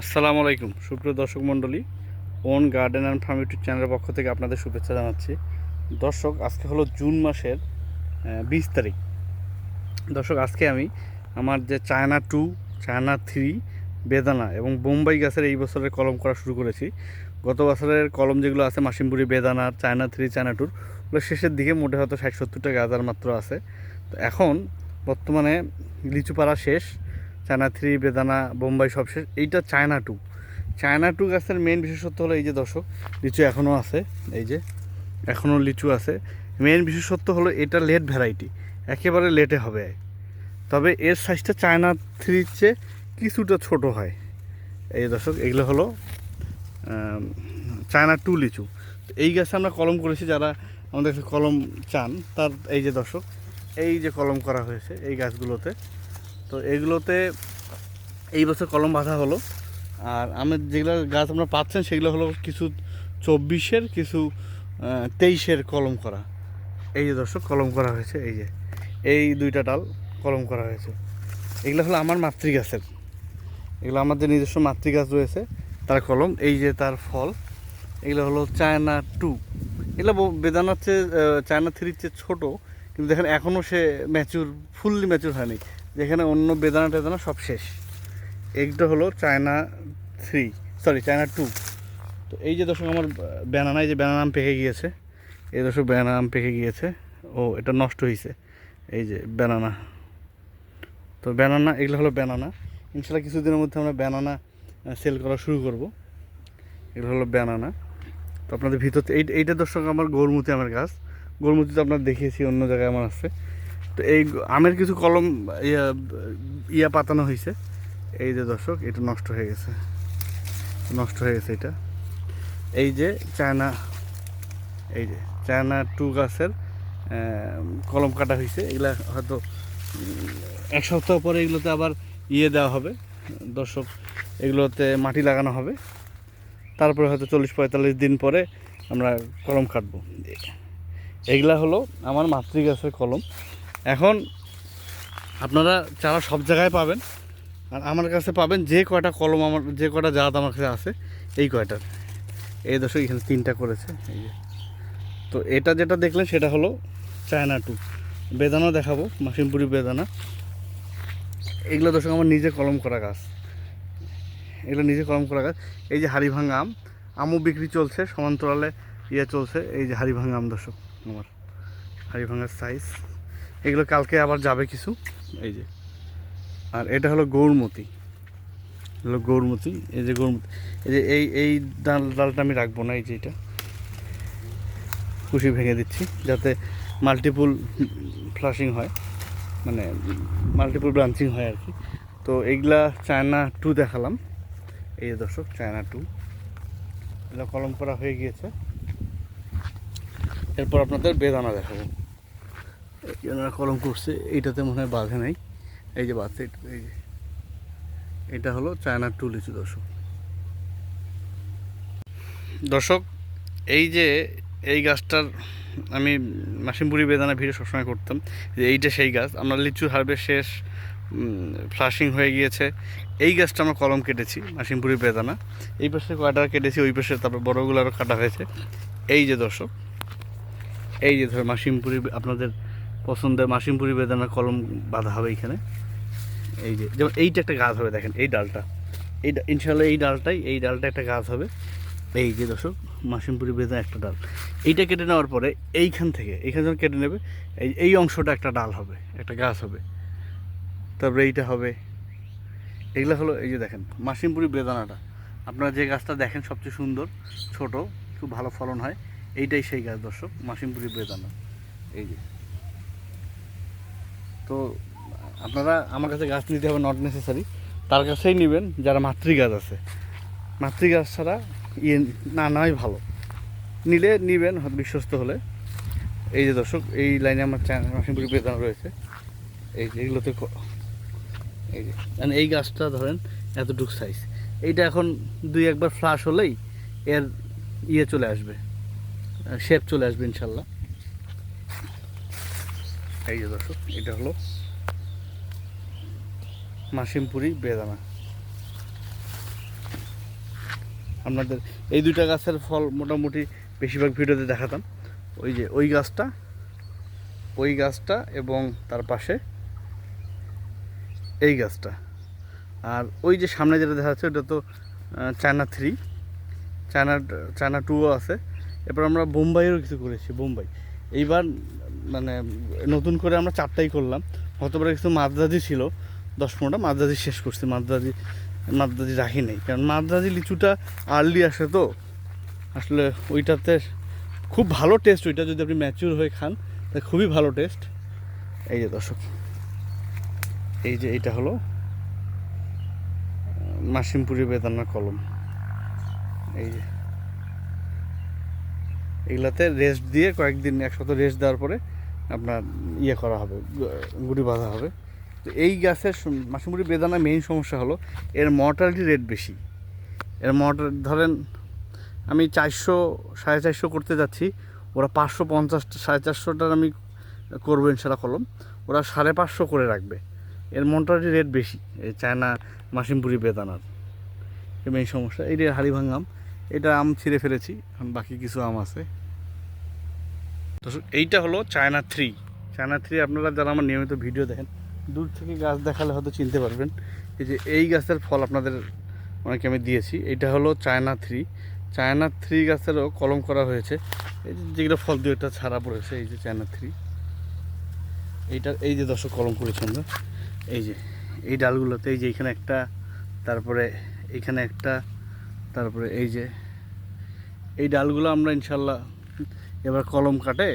আসসালামু আলাইকুম। সুপ্রিয় দর্শক মণ্ডলী, own garden and farm YouTube চ্যানেলের পক্ষ থেকে আপনাদের শুভেচ্ছা জানাচ্ছি। দর্শক, আজকে হলো জুন মাসের বিশ তারিখ। দর্শক, আজকে আমি আমার যে চায়না টু, চায়না থ্রি, বেদানা এবং বোম্বাই গাছের এই বছরের কলম করা শুরু করেছি। গত বছরের কলম যেগুলো আছে, মাসিমপুরি বেদানা, চায়না থ্রি, চায়না টুর, ওগুলো শেষের দিকে মোটে হয়তো ষাট সত্তরটা গাছ আর মাত্র আছে। তো এখন বর্তমানে লিচু পাড়া শেষ চায়না থ্রি, বেদানা, বোম্বাই সব শেষ। এইটা চায়না টু। চায়না টু গাছের মেন বিশেষত্ব হলো এই যে দর্শক, লিচু এখনও আছে, এই যে এখনও লিচু আছে। মেন বিশেষত্ব হলো এটা লেট ভ্যারাইটি একেবারে লেটে হবে। তবে এর সাইজটা চায়না থ্রির চেয়ে কিছুটা ছোট হয়। এই দর্শক, এগুলো হলো চায়না টু লিচু। এই গাছে আমরা কলম করেছি, যারা আমাদের কলম চান, তার এই যে দর্শক, এই যে কলম করা হয়েছে এই গাছগুলোতে। তো এগুলোতে এই বছর কলম বাঁধা হলো। আর আমার যেগুলো গাছ আপনারা পাচ্ছেন, সেগুলো হলো কিছু চব্বিশের, কিছু তেইশের কলম করা। এই যে দর্শক, কলম করা হয়েছে, এই যে। এই দুইটা ডাল কলম করা হয়েছে। এগুলো হলো আমার মাতৃগাছের। এগুলো আমাদের নিজস্ব মাতৃগাছ রয়েছে, তার কলম, এই যে তার ফল। এগুলো হলো চায়না টু। এগুলো বেদানার চেয়ে চায়না থ্রির চেয়ে ছোটো, কিন্তু দেখেন এখনও সে ম্যাচুর ফুললি ম্যাচুর হয়নি। যেখানে অন্য বেদানা টেদানা সব শেষ। এইটা হলো China three sorry China two তো এই যে দর্শক, আমার ব্যানানা, এই যে ব্যানানা আম পেকে গিয়েছে, এই দর্শক ব্যানানা আম পেকে গিয়েছে। ও, এটা নষ্ট হয়েছে এই যে ব্যানানা। তো ব্যানানা, এগুলো হলো ব্যানানা। ইনশাল্লাহ কিছুদিনের মধ্যে আমরা ব্যানানা সেল করা শুরু করব। এগুলো হলো ব্যানানা। তো আপনাদের ভিতর, এই, এইটা দর্শক আমার গৌরমতি আমার গাছ। গৌরমতি তো আপনার দেখিয়েছি, অন্য জায়গায় আমার আছে। তো এই আমের কিছু কলম, ইয়া ইয়া পাতানো হয়েছে এই যে দর্শক, এটা নষ্ট হয়ে গেছে। নষ্ট হয়ে গেছে এটা। এই যে চায়না, এই যে চায়না টু গাছের কলম কাটা হয়েছে এগুলা হয়তো এক সপ্তাহ পরে এগুলোতে আবার ইয়ে দেওয়া হবে। দর্শক, এগুলোতে মাটি লাগানো হবে। তারপরে হয়তো চল্লিশ পঁয়তাল্লিশ দিন পরে আমরা কলম কাটবো। এগুলা হলো আমার মাতৃগাছের কলম। এখন আপনারা চারা সব জায়গায় পাবেন। আর আমার কাছে পাবেন যে কয়টা কলম আমার, যে কয়টা জাত আমার কাছে আছে, এই কয়টার এই দর্শক এখানে তিনটা করেছে, এই যে। তো এটা যেটা দেখলেন সেটা হলো চায়না টু। বেদানা দেখাবো, মাসিমপুরি বেদানা। এগুলো দর্শক আমার নিজে কলম করা গাছ। এগুলো নিজে কলম করা গাছ। এই যে হাড়িভাঙা আম, আমও বিক্রি চলছে, সমান্তরালে ইয়ে চলছে, এই যে হাড়িভাঙা আম দর্শক আমার। হাড়িভাঙার সাইজ এগুলো কালকে আবার যাবে কিছু। এই যে। আর এটা হলো গৌরমতি। হলো গৌরমতি এই যে গৌরমতি। এই যে এই এই ডাল ডালটা আমি রাখব না এই যে এটা। কুশি ভেঙে দিচ্ছি যাতে মাল্টিপুল ফ্লাশিং হয়। মানে মাল্টিপুল ব্রাঞ্চিং হয় আর কি। তো এইগুলা চায়না টু দেখালাম। এই যে দর্শক চায়না টু এগুলো কলম করা হয়ে গিয়েছে। এরপর আপনাদের বেদানা দেখাবো। এনারা কলম করছে, এইটাতে মনে হয় বাঁধে নাই। এই যে বাঁধছে এই যে। এটা হলো চায়নার টু লিচু দর্শক। দর্শক, এই যে এই গাছটার আমি মাসিমপুরি বেদানা ভিডিও সবসময় করতাম, যে এইটা সেই গাছ, আমরা লিচু হারবে শেষ ফ্লাশিং হয়ে গিয়েছে। এই গাছটা আমরা কলম কেটেছি মাসিমপুরি বেদানা। এই পাশে কয়টা কেটেছি, ওই পাশে তারপর বড়গুলো আরও কাটা হয়েছে। এই যে দর্শক, এই যে ধর মাসিমপুরি আপনাদের পছন্দের মাসিমপুরি বেদানা কলম বাঁধা হবে এইখানে এই যে, যেমন এইটা একটা গাছ হবে দেখেন, এই ডালটা। এই ইনশাল্লাহ এই ডালটাই, এই ডালটা একটা গাছ হবে। এই যে দর্শক মাসিমপুরি বেদানা একটা ডাল। এইটা কেটে নেওয়ার পরে এইখান থেকে, এইখান যখন কেটে নেবে, এই এই অংশটা একটা ডাল হবে, একটা গাছ হবে। তারপরে এইটা হবে। এগুলো হলো, এই যে দেখেন মাসিমপুরি বেদানাটা আপনারা যে গাছটা দেখেন সবচেয়ে সুন্দর, ছোট, খুব ভালো ফলন হয়, এইটাই সেই গাছ দর্শক মাসিমপুরি বেদানা এই যে। তো আপনারা আমার কাছে গাছ নিতে হবে নট নেসেসারি তার কাছেই নেবেন যারা মাতৃগাছ আছে। মাতৃগাছ ছাড়া ইয়ে না নয় ভালো। নিলে নিবেন বিশ্বস্ত হলে। এই যে দর্শক, এই লাইনে আমার মাসিমপুরি বেদানা রয়েছে। এই যে এগুলোতে এই যে মানে এই গাছটা ধরেন এতটুক সাইজ এইটা এখন দুই একবার ফ্লাশ হলেই এর ইয়ে চলে আসবে। শেপ চলে আসবে ইনশাল্লাহ। এই যে দর্শক, এটা হলো মাসিমপুরি বেদানা। আপনাদের এই দুইটা গাছের ফল মোটামুটি বেশিরভাগ ভিডিওতে দেখাতাম। ওই যে ওই গাছটা ওই গাছটা এবং তার পাশে এই গাছটা। আর ওই যে সামনে যেটা দেখা যাচ্ছে, ওটা তো চায়না থ্রি। চায়না চায়না টুও আছে। এরপর আমরা বোম্বাইয়েরও কিছু করেছি, বোম্বাই। এইবার মানে নতুন করে আমরা চারটাই করলাম। গতবার কিছু মাদ্রাজি ছিল, দশ পনেরোটা মাদ্রাজি শেষ করছি। মাদ্রাজি মাদ্রাজি রাখি নেই। কারণ মাদ্রাজি লিচুটা আর্লি আসে তো। আসলে ওইটাতে খুব ভালো টেস্ট ওইটা যদি আপনি ম্যাচিউর হয়ে খান, তা খুবই ভালো টেস্ট এই যে দর্শক, এই যে এইটা হলো মাসিমপুরি বেদানা কলম। এই যে এগুলাতে রেস্ট দিয়ে কয়েকদিন একসাথে রেস্ট দেওয়ার পরে আপনার ইয়ে করা হবে, গু- গুড়ি বাঁধা হবে। তো এই গাছের সম- মাসিমপুরি বেদানা মেইন সমস্যা হলো, এর মর্টালিটি রেট বেশি। এর মর্টাল ধরেন আমি চারশো, সাড়ে চারশো করতে যাচ্ছি, ওরা পাঁচশো পঞ্চাশ, সাড়ে চারশোটার আমি করব ইনশাল্লাহ কলম, ওরা সাড়ে পাঁচশো করে রাখবে। এর মর্টালিটি রেট বেশি, এই চায়না মাসিমপুরি বেদানার। মেইন সমস্যা এই যে হাড়িভাঙ্গাম এটা আম ছিঁড়ে ফেলেছি এখন বাকি কিছু আম আছে। দর্শক এইটা হলো চায়না থ্রি চায়না থ্রি আপনারা যারা আমার নিয়মিত ভিডিও দেখেন, দূর থেকে গাছ দেখালে হয়তো চিনতে পারবেন। এই যে এই গাছের ফল আপনাদের অনেকে আমি দিয়েছি, এটা হলো চায়না থ্রি চায়না থ্রি গাছেরও কলম করা হয়েছে। এই যে যেগুলো ফল দিয়ে একটা ছাড়া পড়েছে, এই যে চায়না থ্রি এইটা, এই যে দর্শক কলম করেছি আমরা। এই যে, এই ডালগুলোতে, এই যে এখানে একটা, তারপরে এইখানে একটা, তারপরে এই যে, এই ডালগুলো আমরা ইনশাল্লাহ এবার কলম কাটে।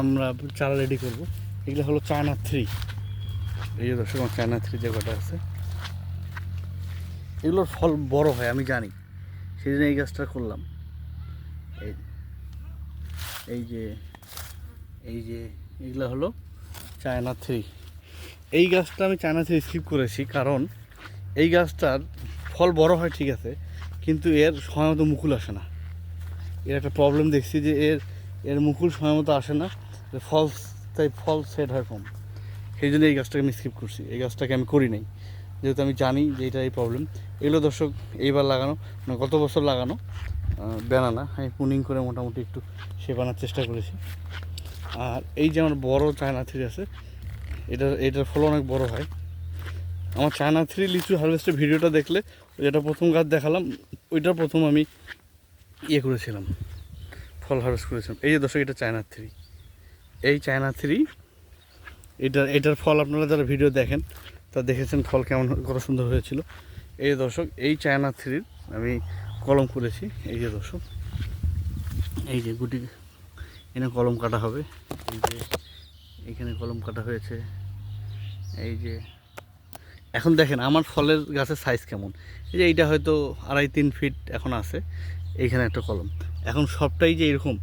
আমরা চারা রেডি করব। এগুলো হলো চায়না থ্রি এই যে দর্শক চায়না থ্রি যে কটা আছে। এগুলোর ফল বড় হয়, আমি জানি। সেই জন্য এই গাছটা করলাম। এই এই যে এই যে, এগুলো হলো চায়না থ্রি এই গাছটা আমি চায়না থ্রি স্কিপ করেছি, কারণ এই গাছটার ফল বড় হয়, ঠিক আছে, কিন্তু এর সময় মতো মুকুল আসে না। এর একটা প্রবলেম দেখছি যে এর এর মুকুল সময় মতো আসে না এর ফল তাই ফল সেট হয় কম। সেই জন্য এই গাছটাকে আমি স্কিপ করছি। এই গাছটাকে আমি করি নাই। যেহেতু আমি জানি যে এটা এই প্রবলেম এগুলো দর্শক এইবার লাগানো মানে গত বছর লাগানো বেনানা আমি পুনিং করে মোটামুটি একটু শেপানোর চেষ্টা করেছি। আর এই যে আমার বড়ো চায়না থ্রি আছে, এটা, এটার ফল অনেক বড় হয়। আমার চায়না থ্রি লিচু হারভেস্টের ভিডিওটা দেখলে, যেটা প্রথম গাছ দেখালাম ওইটা প্রথম আমি ইয়ে করেছিলাম, ফল হারভেস্ট করেছিলাম। এই যে দর্শক, এটা চায়না থ্রি এই চায়না থ্রি এটা এটার ফল আপনারা যারা ভিডিও দেখেন, তা দেখেছেন ফল কেমন, কত সুন্দর হয়েছিল। এই যে দর্শক, এই চায়না থ্রির আমি কলম করেছি। এই যে দর্শক, এই যে গুটি এনে কলম কাটা হবে। এই যে, এখানে কলম কাটা হয়েছে। এই যে, এখন দেখেন আমার ফলের গাছের সাইজ কেমন। এই যে এইটা হয়তো আড়াই, তিন ফিট এখন আছে। এইখানে একটা কলম। এখন সবটাই যে এরকম,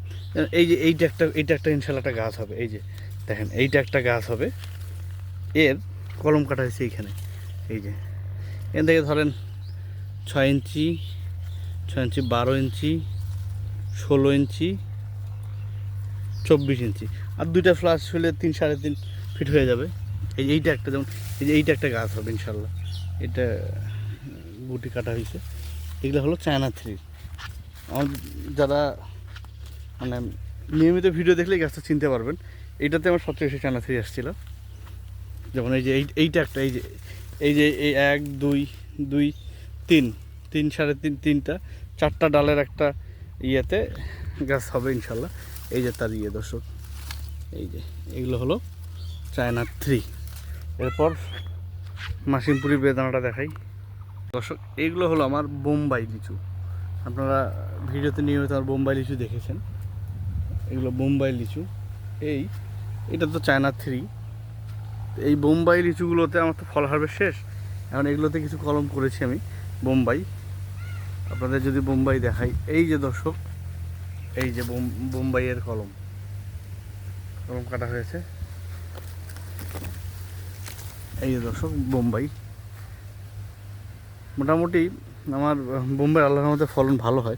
এই যে এইটা একটা এইটা একটা ইনশাল্লাহ একটা গাছ হবে, এই যে দেখেন, এইটা একটা গাছ হবে, এর কলম কাটা হয়েছে এইখানে, এই যে। এখান থেকে ধরেন ছয় ইঞ্চি ছয় ইঞ্চি বারো ইঞ্চি, ষোলো ইঞ্চি, চব্বিশ ইঞ্চি, আর দুইটা ফ্লাশ হলে তিন, সাড়ে তিন ফিট হয়ে যাবে। এই এইটা একটা, যেমন এই যে এইটা একটা গাছ হবে ইনশাল্লাহ, এটা গুটি কাটা হয়েছে, এগুলো হলো চায়না থ্রি। আমার যারা মানে নিয়মিত ভিডিও দেখলে এই গাছটা চিনতে পারবেন। এইটাতে আমার সবচেয়ে বেশি চায়না থ্রি আসছিল। যেমন এই যে, এই, এইটা একটা, এই যে এই যে এই এক, দুই দুই, তিন তিন সাড়ে তিন, তিনটা, চারটা ডালের একটা ইয়েতে গাছ হবে ইনশাল্লাহ। এই যে তার ইয়ে দর্শক। এই যে, এগুলো হলো চায়না থ্রি। এরপর মাসিমপুরি বেদানাটা দেখাই। দর্শক এইগুলো হলো আমার বোম্বাই লিচু। আপনারা ভিডিওতে নিয়মিত আর বোম্বাই লিচু দেখেছেন। এগুলো বোম্বাই লিচু। এই, এটা তো চায়না থ্রি। এই বোম্বাই লিচুগুলোতে আমার তো ফল হারবে শেষ। এখন এগুলোতে কিছু কলম করেছি আমি, বোম্বাই। আপনাদের যদি বোম্বাই দেখাই, এই যে দর্শক, এই যে বোম্বাইয়ের কলম। কলম কাটা হয়েছে। এই যে দর্শক, বোম্বাই। মোটামুটি আমার বোম্বাই আল্লাহর মধ্যে ফলন ভালো হয়।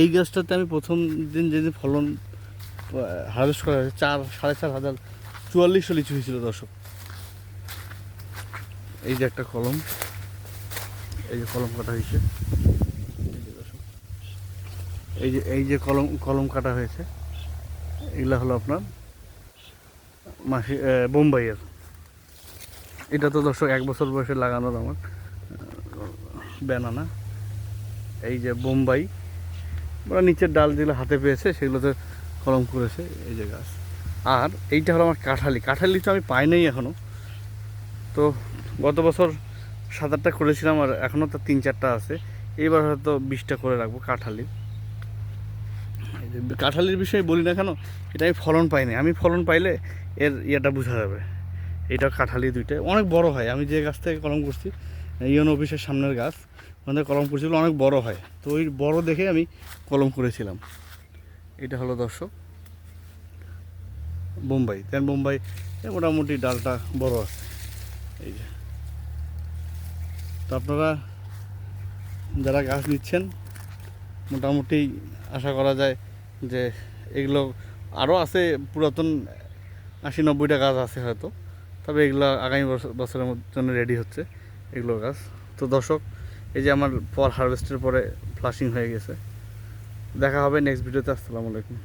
এই গাছটাতে আমি প্রথম দিন যেদিন ফলন হারভেস্ট করা হয়েছে, চার, সাড়ে চার হাজার চুয়াল্লিশশো লিচু হয়েছিল দর্শক। এই যে একটা কলম, এই যে কলম কাটা হয়েছে। এই যে এই যে কলম কলম কাটা হয়েছে, এগুলা হলো আপনার মাসি বোম্বাইয়ের। এটা তো দর্শক এক বছর বয়সে লাগানোর আমার। ব্যানানা এই যে বোম্বাই। ওরা নিচের ডাল যেগুলো হাতে পেয়েছে, সেগুলোতে কলম করেছে এই যে গাছ। আর এইটা হলো আমার কাঁঠালি। কাঁঠালি তো আমি পাই নাই এখনও তো গত বছর সাত আটটা করেছিলাম আর এখনও তো তিন চারটা আছে। এইবার হয়তো বিশটা করে রাখব কাঁঠালি। কাঁঠালির বিষয়ে বলি না কেন, এটা আমি ফলন পাইনি আমি ফলন পাইলে এর ইয়েটা বোঝা যাবে। এটা কাঁঠালি দুইটা অনেক বড় হয়। আমি যে গাছ থেকে কলম করছি ইউন অফিসের সামনের গাছ। থেকে কলম করছিল অনেক বড় হয়। তো ওই বড় দেখে আমি কলম করেছিলাম। এটা হলো দর্শক বোম্বাই। দেন বোম্বাই মোটামুটি ডালটা বড়। আছে এই যে। তো আপনারা যারা গাছ নিচ্ছেন, মোটামুটি আশা করা যায় যে এগুলো আরও আছে, পুরাতন আশি নব্বইটা গাছ আছে হয়তো, তবে এগুলো আগামী বছর, বছরের জন্য রেডি হচ্ছে এগুলো গাছ। তো দর্শক এই যে আমার ফল হারভেস্টের পরে ফ্লাশিং হয়ে গেছে। দেখা হবে নেক্সট ভিডিওতে আসসালামু আলাইকুম।